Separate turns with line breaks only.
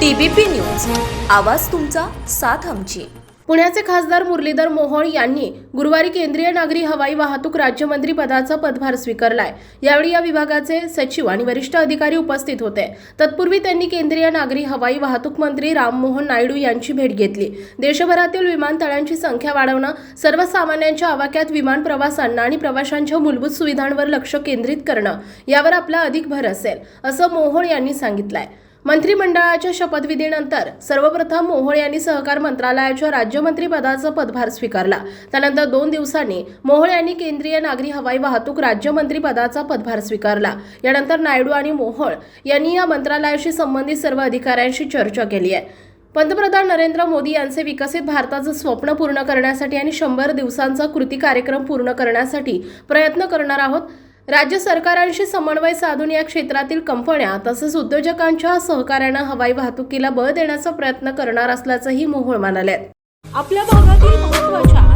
TBP news. आवाज तुमचा साथ आमची.
पुण्याचे खासदार मुरलीधर मोहोळ यांनी गुरुवारी केंद्रीय नागरी हवाई वाहतूक राज्यमंत्री पदाचा पदभार स्वीकारलाय. यावेळी या विभागाचे सचिव आणि वरिष्ठ अधिकारी उपस्थित होते. तत्पूर्वी त्यांनी केंद्रीय नागरी हवाई वाहतूक मंत्री राममोहन नायडू यांची भेट घेतली. देशभरातील विमानतळांची संख्या वाढवणं सर्वसामान्यांच्या आवाक्यात विमान प्रवासांना आणि प्रवाशांच्या मूलभूत सुविधांवर लक्ष केंद्रित करणं यावर आपला अधिक भर असेल असं मोहोळ यांनी सांगितलंय. मंत्रिमंडळाच्या शपथविधीनंतर सर्वप्रथम मोहोळ यांनी सहकार मंत्रालयाच्या राज्यमंत्री पदाचा पदभार स्वीकारला. त्यानंतर दोन दिवसांनी मोहोळ यांनी केंद्रीय नागरी हवाई वाहतूक राज्यमंत्री पदाचा पदभार स्वीकारला. यानंतर नायडू आणि मोहोळ यांनी या मंत्रालयाशी संबंधित सर्व अधिकाऱ्यांशी चर्चा केली आहे. पंतप्रधान नरेंद्र मोदी यांचे विकसित भारताचं स्वप्न पूर्ण करण्यासाठी आणि शंभर दिवसांचा कृती कार्यक्रम पूर्ण करण्यासाठी प्रयत्न करणार आहोत. राज्य सरकारांशी समन्वय साधून या क्षेत्रातील कंपन्या तसंच उद्योजकांच्या सहकार्यानं हवाई वाहतुकीला बळ देण्याचा प्रयत्न करणार असल्याचंही मोहोळ म्हणाले. आपल्या भागातील महत्त्वाच्या